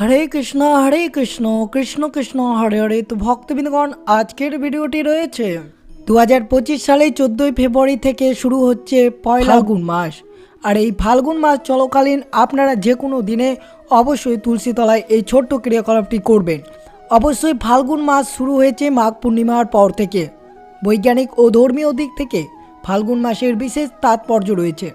হরে কৃষ্ণ হরে কৃষ্ণ কৃষ্ণ কৃষ্ণ হরে হরে। তো ভক্তবৃন্দগণ আজকের ভিডিওটি রয়েছে দু হাজার পঁচিশ সালে চোদ্দোই ফেব্রুয়ারি থেকে শুরু হচ্ছে পয়লা ফাল্গুন। মাস। আর এই ফাল্গুন মাস চলাকালীন আপনারা যে কোনো দিনে অবশ্যই তুলসী তলায় এই ছোট্ট ক্রিয়াকলাপটি করবেন। অবশ্যই ফাল্গুন মাস শুরু হয়েছে মাঘ পূর্ণিমার পর থেকে। বৈজ্ঞানিক ও ধর্মীয় দিক থেকে ফাল্গুন মাসের বিশেষ তাৎপর্য রয়েছে।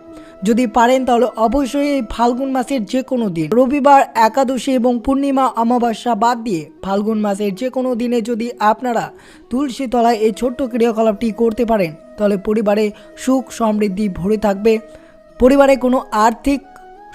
যদি পারেন তাহলে অবশ্যই এই ফাল্গুন মাসের যে কোনো দিন। রবিবার, একাদশী এবং পূর্ণিমা অমাবস্যা বাদ দিয়ে ফাল্গুন মাসের যে কোনো দিনে যদি আপনারা তুলসী তলায় এই ছোট্ট ক্রিয়াকলাপটি করতে পারেন, তাহলে পরিবারে সুখ সমৃদ্ধি ভরে থাকবে। পরিবারে কোনো আর্থিক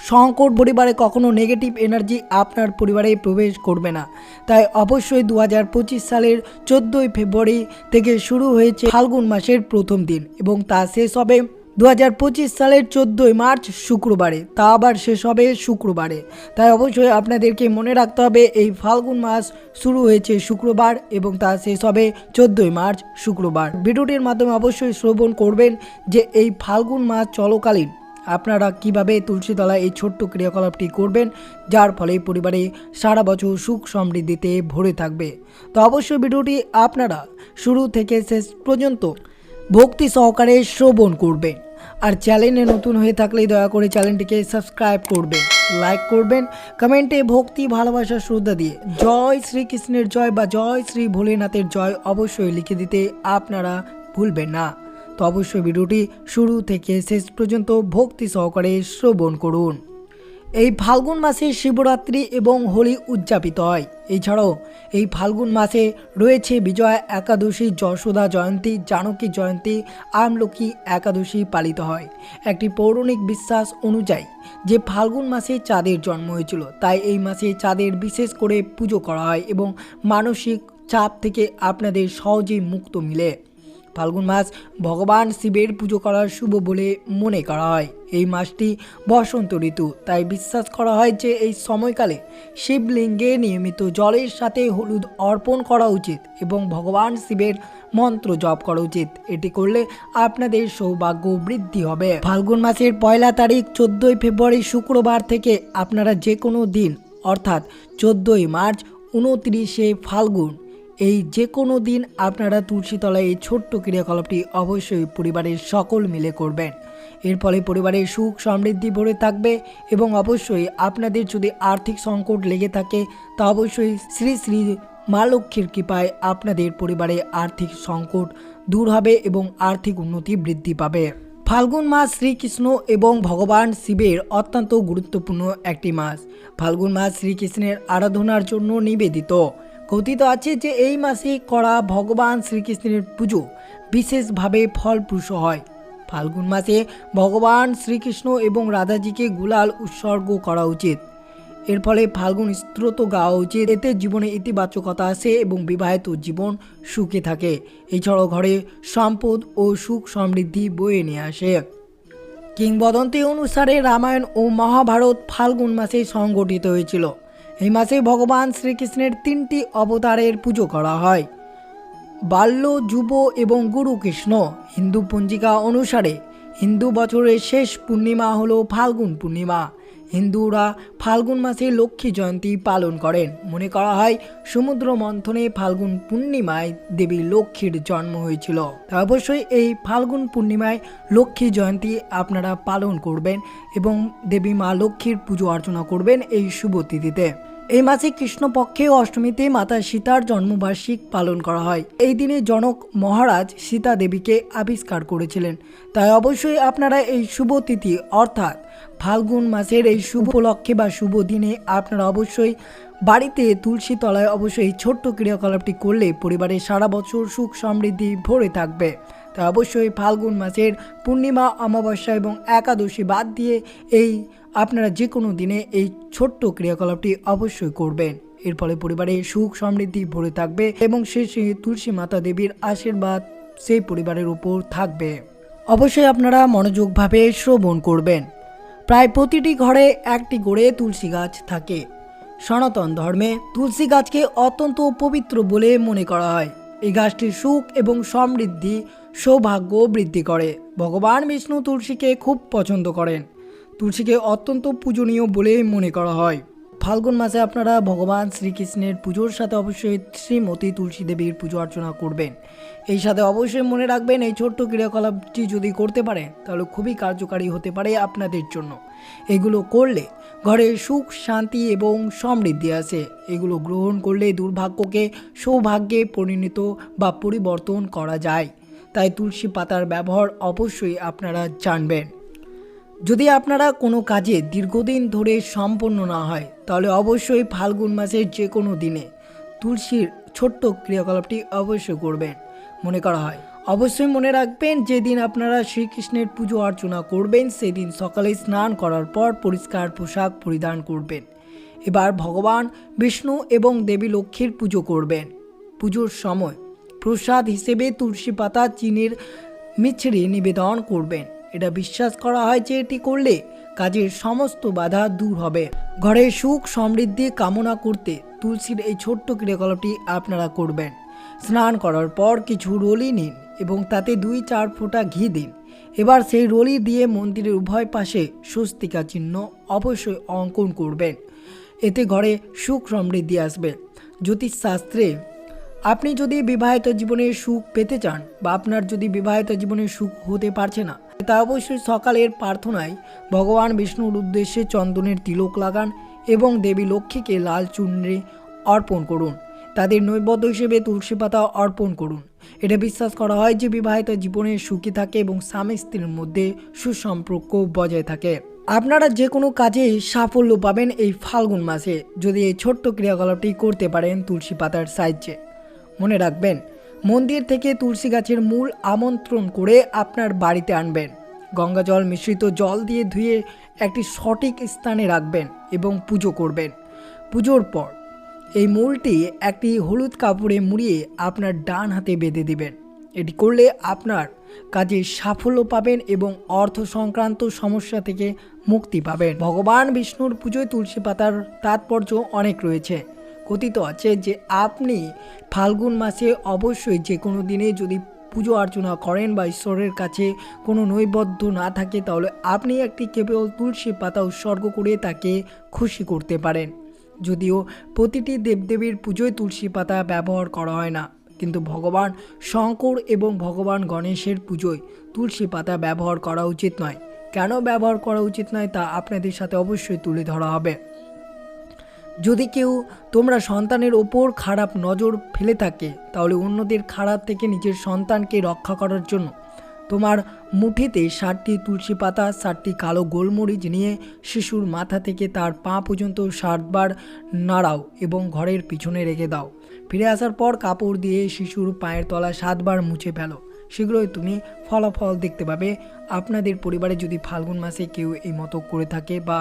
সংকট, পরিবারে কখনো নেগেটিভ এনার্জি আপনার পরিবারে প্রবেশ করবে না। তাই অবশ্যই দু হাজার পঁচিশ সালের চোদ্দোই ফেব্রুয়ারি থেকে শুরু হয়েছে ফাল্গুন মাসের প্রথম দিন এবং তা শেষ হবে দু হাজার পঁচিশ সালের চোদ্দোই মার্চ শুক্রবারে, তা আবার শেষ হবে শুক্রবারে। তাই অবশ্যই আপনাদেরকে মনে রাখতে হবে, এই ফাল্গুন মাস শুরু হয়েছে শুক্রবার এবং তা শেষ হবে চোদ্দোই মার্চ শুক্রবার। ভিডিওটির মাধ্যমে অবশ্যই শ্রবণ করবেন যে এই ফাল্গুন মাস চলকালীন আপনারা কীভাবে তুলসীতলায় এই ছোট্ট ক্রিয়াকলাপটি করবেন, যার ফলে পরিবারে সারা বছর সুখ সমৃদ্ধিতে ভরে থাকবে। তো অবশ্যই ভিডিওটি আপনারা শুরু থেকে শেষ পর্যন্ত ভক্তি সহকারে শ্রবণ করবেন। আর চ্যানেলে নতুন হয়ে থাকলে দয়া করে চ্যানেলটিকে সাবস্ক্রাইব করবেন, লাইক করবেন, কমেন্টে ভক্তি, ভালোবাসা, শ্রদ্ধা দিয়ে জয় শ্রীকৃষ্ণের জয় বা জয় শ্রী ভোলেনাথের জয় অবশ্যই লিখে দিতে আপনারা ভুলবেন না। তো অবশ্যই ভিডিওটি শুরু থেকে শেষ পর্যন্ত ভক্তি সহকারে শ্রবণ করুন। এই ফাল্গুন মাসে শিবরাত্রি এবং হোলি উদযাপিত হয়। এছাড়াও এই ফাল্গুন মাসে রয়েছে বিজয়া একাদশী, যশোদা জয়ন্তী, জানকী জয়ন্তী, আমলকি একাদশী পালিত হয়। একটি পৌরাণিক বিশ্বাস অনুযায়ী যে ফাল্গুন মাসে চাঁদের জন্ম হয়েছিল, তাই এই মাসে চাঁদের বিশেষ করে পুজো করা হয় এবং মানসিক চাপ থেকে আপনাদের সহজেই মুক্ত মিলে। ফাল্গুন মাস ভগবান শিবের পুজো করার শুভ বলে মনে করা হয়। এই মাসটি বসন্ত ঋতু, তাই বিশ্বাস করা হয় যে এই সময়কালে শিবলিঙ্গে নিয়মিত জলের সাথে হলুদ অর্পণ করা উচিত এবং ভগবান শিবের মন্ত্র জপ করা উচিত। এটি করলে আপনাদের সৌভাগ্য বৃদ্ধি হবে। ফাল্গুন মাসের পয়লা তারিখ চোদ্দোই ফেব্রুয়ারি শুক্রবার থেকে আপনারা যে কোনো দিন, অর্থাৎ চোদ্দোই মার্চ, উনত্রিশে ফাল্গুন এই যে কোনো দিন আপনারা তুলসীতলায় এই ছোট্ট ক্রিয়াকলাপটি অবশ্যই পরিবারের সকল মিলে করবেন। এর ফলে পরিবারের সুখ সমৃদ্ধি ভরে থাকবে এবং অবশ্যই আপনাদের যদি আর্থিক সংকট লেগে থাকে, তা অবশ্যই শ্রী শ্রী মা লক্ষ্মীর কৃপায় আপনাদের পরিবারে আর্থিক সংকট দূর হবে এবং আর্থিক উন্নতি বৃদ্ধি পাবে। ফাল্গুন মাস শ্রীকৃষ্ণ এবং ভগবান শিবের অত্যন্ত গুরুত্বপূর্ণ একটি মাস। ফাল্গুন মাস শ্রীকৃষ্ণের আরাধনার জন্য নিবেদিত। কথিত আছে যে এই মাসে করা ভগবান শ্রীকৃষ্ণের পুজো। বিশেষভাবে ফলপ্রসূ হয়। ফাল্গুন মাসে ভগবান শ্রীকৃষ্ণ এবং রাধাজিকে গুলাল উৎসর্গ করা উচিত। এর ফলে ফাল্গুন স্ত্রোত গাওয়া উচিত। এতে জীবনে ইতিবাচকতা আসে এবং বিবাহিত জীবন সুখে থাকে। এছাড়াও ঘরে সম্পদ ও সুখ সমৃদ্ধি বয়ে নিয়ে আসে। কিংবদন্তি অনুসারে রামায়ণ ও মহাভারত ফাল্গুন মাসে সংগঠিত হয়েছিল। এই মাসে ভগবান শ্রীকৃষ্ণের তিনটি অবতারের পুজো করা হয়। বাল্য, যুব এবং গুরু কৃষ্ণ। হিন্দু পঞ্জিকা অনুসারে হিন্দু বছরের শেষ পূর্ণিমা হলো ফাল্গুন পূর্ণিমা। হিন্দুরা ফাল্গুন মাসে লক্ষ্মী জয়ন্তী পালন করেন। মনে করা হয়, সমুদ্র মন্থনে ফাল্গুন পূর্ণিমায় দেবী লক্ষ্মীর জন্ম হয়েছিল। অবশ্যই এই ফাল্গুন পূর্ণিমায় লক্ষ্মী জয়ন্তী আপনারা পালন করবেন এবং দেবী মা লক্ষ্মীর পুজো অর্চনা করবেন এই শুভ তিথিতে। এই মাসে কৃষ্ণপক্ষে অষ্টমীতে মাতা সীতার জন্মবার্ষিক পালন করা হয়। এই দিনে জনক মহারাজ সীতা দেবীকে আবিষ্কার করেছিলেন। তাই অবশ্যই আপনারা এই শুভ তিথি, অর্থাৎ ফাল্গুন মাসের এই শুভ উপলক্ষে বা শুভ দিনে আপনারা অবশ্যই বাড়িতে তুলসী তলায় অবশ্যই এই ছোট্ট ক্রিয়াকলাপটি করলে পরিবারের সারা বছর সুখ সমৃদ্ধি ভরে থাকবে। তাই অবশ্যই ফাল্গুন মাসের পূর্ণিমা, অমাবস্যা এবং একাদশী বাদ দিয়ে এই আপনারা যে কোনো দিনে এই ছোট্ট ক্রিয়াকলাপটি অবশ্যই করবেন। এর ফলে পরিবারে সুখ সমৃদ্ধি ভরে থাকবে এবং শেষে তুলসী মাতা দেবীর আশীর্বাদ সেই পরিবারের উপর থাকবে। অবশ্যই আপনারা মনোযোগভাবে শ্রবণ করবেন। প্রায় প্রতিটি ঘরে একটি করে তুলসী গাছ থাকে। সনাতন ধর্মে তুলসী গাছকে অত্যন্ত পবিত্র বলে মনে করা হয়। এই গাছটি সুখ এবং সমৃদ্ধি সৌভাগ্য বৃদ্ধি করে। ভগবান বিষ্ণু তুলসীকে খুব পছন্দ করেন। তুলসীকে অত্যন্ত পূজনীয় বলে মনে করা হয়। ফাল্গুন মাসে আপনারা ভগবান শ্রীকৃষ্ণের পুজোর সাথে অবশ্যই শ্রীমতী তুলসী দেবীর পুজো অর্চনা করবেন। এই সাথে অবশ্যই মনে রাখবেন এই ছোট্ট ক্রিয়াকলাপটি যদি করতে পারেন, তাহলে খুবই কার্যকারী হতে পারে আপনাদের জন্য। এগুলো করলে ঘরে সুখ, শান্তি এবং সমৃদ্ধি আসে এগুলো গ্রহণ করলে দুর্ভাগ্যকে, সৌভাগ্যে পরিণত বা পরিবর্তন করা যায়। তাই তুলসী পাতার ব্যবহার অবশ্যই আপনারা জানবেন। যদি আপনারা কোনো কাজে দীর্ঘদিন ধরে সম্পন্ন না হয়, তাহলে অবশ্যই ফাল্গুন মাসের যে কোনো দিনে তুলসীর ছোট্ট ক্রিয়াকলাপটি অবশ্যই করবেন, মনে করা হয়। অবশ্যই মনে রাখবেন, যেদিন আপনারা শ্রীকৃষ্ণের পুজো অর্চনা করবেন, সেদিন সকালে স্নান করার পর পরিষ্কার পোশাক পরিধান করবেন। এবার ভগবান, বিষ্ণু এবং দেবী লক্ষ্মীর পুজো করবেন। পুজোর সময় প্রসাদ হিসেবে তুলসী পাতা, চিনির মিছরি নিবেদন করবেন। এটা বিশ্বাস করা হয় যে এটি করলে কাজের সমস্ত বাধা দূর হবে। ঘরে সুখ, সমৃদ্ধি কামনা করতে তুলসীর এই ছোট্ট ক্রিয়াকলাপটি আপনারা করবেন। স্নান করার পর কিছু রলি নিন এবং তাতে দুই চার ফোঁটা ঘি দিন। এবার সেই রলি দিয়ে মন্দিরের উভয় পাশে স্বস্তিকা চিহ্ন অবশ্যই অঙ্কন করবেন। এতে ঘরে সুখ, সমৃদ্ধি আসবে। জ্যোতিষশাস্ত্রে, আপনি যদি বিবাহিত জীবনে সুখ পেতে চান বা আপনার যদি বিবাহিত জীবনে সুখ হতে পারছে না তা অবশ্যই সকালের প্রার্থনায় ভগবান বিষ্ণুর উদ্দেশ্যে চন্দনের তিলক লাগান এবং দেবী লক্ষ্মীকে লাল চূর্ণে অর্পণ করুন। তাদের নৈবেদ্য হিসেবে তুলসী পাতা অর্পণ করুন। এটা বিশ্বাস করা হয় যে বিবাহিত জীবনে সুখী থাকে এবং স্বামী স্ত্রীর মধ্যে সুসম্পর্ক বজায় থাকে। আপনারা যে কোনো কাজে সাফল্য পাবেন এই ফাল্গুন মাসে। যদি এই ছোট্ট ক্রিয়াকলাপটি করতে পারেন তুলসী পাতার সাহায্যে। মনে রাখবেন মন্দির থেকে তুলসী গাছের মূল আমন্ত্রণ করে আপনার বাড়িতে আনবেন। গঙ্গা জল মিশ্রিত জল দিয়ে ধুয়ে একটি সঠিক স্থানে রাখবেন এবং পুজো করবেন। পুজোর পর এই মূলটি একটি হলুদ কাপড়ে মুড়িয়ে আপনার ডান হাতে বেঁধে দিবেন। এটি করলে আপনার কাজে সাফল্য পাবেন এবং অর্থ সংক্রান্ত সমস্যা থেকে মুক্তি পাবেন। ভগবান বিষ্ণুর পুজোয় তুলসী পাতার তাৎপর্য অনেক রয়েছে। কথিত আছে যে আপনি ফাল্গুন মাসে অবশ্যই যে কোনো দিনে যদি পুজো অর্চনা করেন বা ঈশ্বরের কাছে কোনো নৈবদ্য না থাকে, তাহলে আপনি একটি কেবল তুলসী পাতা উৎসর্গ করে তাকে খুশি করতে পারেন। যদিও প্রতিটি দেবদেবীর পুজোয় তুলসী পাতা ব্যবহার করা হয় না, কিন্তু ভগবান শঙ্কর এবং ভগবান গণেশের পুজোয় তুলসী পাতা ব্যবহার করা উচিত নয়। কেন ব্যবহার করা উচিত নয় তা আপনাদের সাথে অবশ্যই তুলে ধরা হবে। যদি কেউ তোমরা সন্তানের ওপর খারাপ নজর ফেলে থাকে, তাহলে অন্যদের খারাপ থেকে নিজের সন্তানকে রক্ষা করার জন্য তোমার মুঠিতে ষাটটি তুলসী পাতা ষাটটি কালো গোলমরিচ নিয়ে শিশুর মাথা থেকে তার পা পর্যন্ত ষাটবার নাড়াও এবং ঘরের পিছনে রেখে দাও। ফিরে আসার পর কাপড় দিয়ে শিশুর পায়ের তলা সাতবার মুছে ফেলো। শীঘ্রই তুমি ফলাফল দেখতে পাবে। আপনাদের পরিবারে যদি ফাল্গুন মাসে কেউ এই মতো করে থাকে বা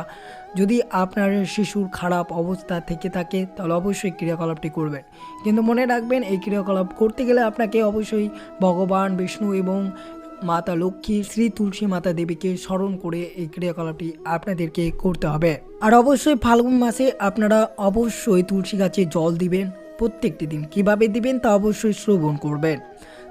যদি আপনার শিশুর খারাপ অবস্থা থেকে থাকে, তাহলে অবশ্যই ক্রিয়াকলাপটি করবেন। কিন্তু মনে রাখবেন, এই ক্রিয়াকলাপ করতে গেলে আপনাকে অবশ্যই ভগবান, বিষ্ণু এবং মাতা লক্ষ্মী, শ্রী তুলসী মাতা দেবীকে স্মরণ করে এই ক্রিয়াকলাপটি আপনাদেরকে করতে হবে। আর অবশ্যই ফাল্গুন মাসে আপনারা অবশ্যই তুলসী গাছে জল দিবেন। প্রত্যেকটি দিন কীভাবে দিবেন তা অবশ্যই শ্রবণ করবেন।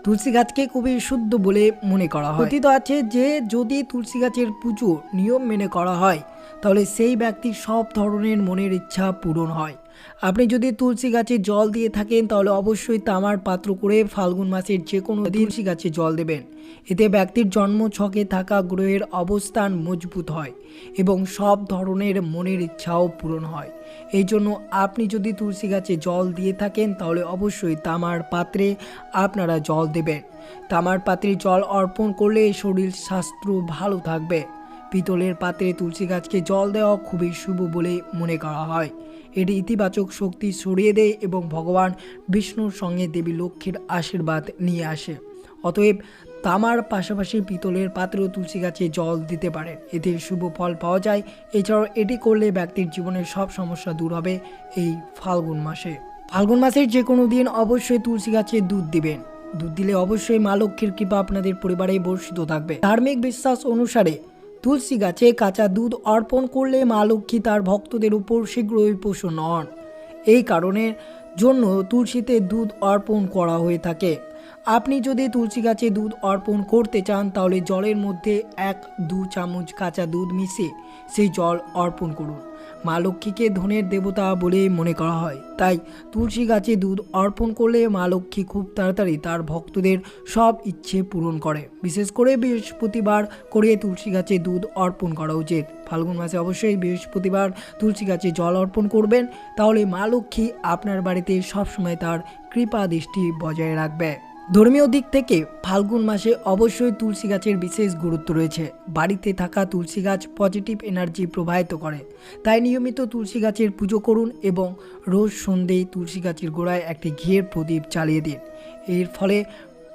তুলসী গাছকে খুবই শুদ্ধ বলে মনে করা হয়। কথিত আছে যে যদি তুলসী গাছের পুজো নিয়ম মেনে করা হয়, তাহলে সেই ব্যক্তির সব ধরনের মনের ইচ্ছা পূরণ হয়। আপনি যদি তুলসী গাছে জল দিয়ে থাকেন, তাহলে অবশ্যই তামার পাত্র করে ফাল্গুন মাসের যে কোনো তুলসী গাছে জল দেবেন। এতে ব্যক্তির জন্ম ছকে থাকা গ্রহের অবস্থান মজবুত হয় এবং সব ধরনের মনের ইচ্ছাও পূরণ হয়। এই জন্য আপনি যদি তুলসী গাছে জল দিয়ে থাকেন, তাহলে অবশ্যই তামার পাত্রে আপনারা জল দেবেন। তামার পাত্রে জল অর্পণ করলে শরীর, স্বাস্থ্য ভালো থাকবে। পিতলের পাত্রে তুলসী গাছকে জল দেওয়া খুবই শুভ বলে মনে করা হয়। এটি ইতিবাচক শক্তি সরিয়ে দেয় এবং ভগবান বিষ্ণুর সঙ্গে দেবী লক্ষ্মীর আশীর্বাদ নিয়ে আসে। অতএব তামার পাশাপাশি পিতলের পাত্রেও তুলসী গাছে জল দিতে পারেন এতে শুভ ফল পাওয়া যায়। এছাড়াও এটি করলে ব্যক্তির জীবনের সব সমস্যা দূর হবে এই ফাল্গুন মাসে। ফাল্গুন মাসের যে কোনো দিন অবশ্যই তুলসী গাছে দুধ দিবেন। দুধ দিলে অবশ্যই মা লক্ষ্মীর কৃপা আপনাদের পরিবারে বর্ষিত থাকবে। ধার্মিক বিশ্বাস অনুসারে তুলসী গাছে কাঁচা দুধ অর্পণ করলে মা লক্ষ্মী তার ভক্তদের উপর শীঘ্রই পোষণ হন। এই কারণের জন্য তুলসীতে দুধ অর্পণ করা হয়ে থাকে। আপনি যদি তুলসী গাছে দুধ অর্পণ করতে চান, তাহলে জলের মধ্যে এক দু চামচ কাঁচা দুধ মিশিয়ে সেই জল অর্পণ করুন। মা লক্ষ্মীকে ধনের দেবতা বলে মনে করা হয়। তাই তুলসী গাছে দুধ অর্পণ করলে মা লক্ষ্মী খুব তাড়াতাড়ি তার ভক্তদের সব ইচ্ছে পূরণ করে। বিশেষ করে বৃহস্পতিবার করে তুলসী গাছে দুধ অর্পণ করা উচিত। ফাল্গুন মাসে অবশ্যই বৃহস্পতিবার তুলসী গাছে জল অর্পণ করবেন। তাহলে মা লক্ষ্মী আপনার বাড়িতে সবসময় তার কৃপা দৃষ্টি বজায় রাখবে। ধর্মীয় দিক থেকে ফাল্গুন মাসে অবশ্যই তুলসী গাছের বিশেষ গুরুত্ব রয়েছে। বাড়িতে থাকা তুলসী গাছ পজিটিভ এনার্জি প্রবাহিত করে। তাই নিয়মিত তুলসী গাছের পুজো করুন এবং রোজ সন্ধেয় তুলসী গাছের গোড়ায় একটি ঘিয়ের প্রদীপ চালিয়ে দিন। এর ফলে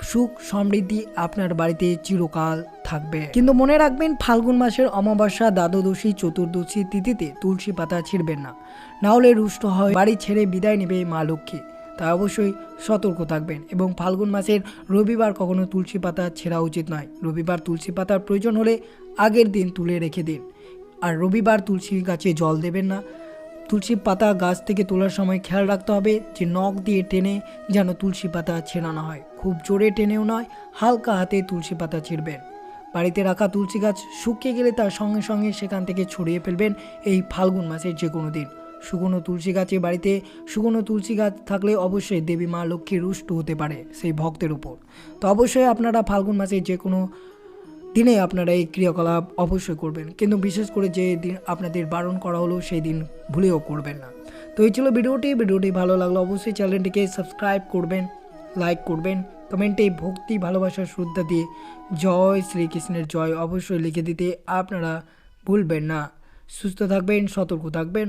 সুখ সমৃদ্ধি আপনার বাড়িতে চিরকাল থাকবে। কিন্তু মনে রাখবেন, ফাল্গুন মাসের অমাবস্যা, দ্বাদশী, চতুর্দশী তিথিতে তুলসী পাতা ছিঁড়বেন না। নাহলে রুষ্ট হয়, বাড়ি ছেড়ে বিদায় নেবে মা লক্ষ্মী। তাই অবশ্যই সতর্ক থাকবেন এবং ফাল্গুন মাসের রবিবার কখনো তুলসী পাতা ছেঁড়া উচিত নয়। রবিবার তুলসী পাতার প্রয়োজন হলে আগের দিন তুলে রেখে দিন। আর রবিবার তুলসী গাছে জল দেবেন না। তুলসী পাতা গাছ থেকে তোলার সময় খেয়াল রাখতে হবে যে নখ দিয়ে টেনে যেন তুলসী পাতা ছেঁড়ানো হয়। খুব জোরে টেনেও নয়, হালকা হাতে তুলসী পাতা ছিঁড়বেন। বাড়িতে রাখা তুলসী গাছ শুকিয়ে গেলে তার সঙ্গে সঙ্গে সেখান থেকে ছড়িয়ে ফেলবেন এই ফাল্গুন মাসের যে কোনো দিন। শুকনো তুলসী গাছে বাড়িতে শুকনো তুলসী গাছ থাকলে অবশ্যই দেবী মা লক্ষ্মী রুষ্ট হতে পারে সেই ভক্তের উপর। তো অবশ্যই আপনারা ফাল্গুন মাসে যে কোনো দিনে আপনারা এই ক্রিয়াকলাপ অবশ্যই করবেন। কিন্তু বিশেষ করে যে দিন আপনাদের বারণ করা হলো সেই দিন ভুলেও করবেন না। তো এই ছিল ভিডিওটি। ভিডিওটি ভালো লাগল অবশ্যই চ্যানেলটিকে সাবস্ক্রাইব করবেন, লাইক করবেন, কমেন্টে ভক্তি, ভালোবাসা, শ্রদ্ধা দিয়ে জয় শ্রীকৃষ্ণের জয় অবশ্যই লিখে দিতে আপনারা ভুলবেন না। সুস্থ থাকবেন, সতর্ক থাকবেন।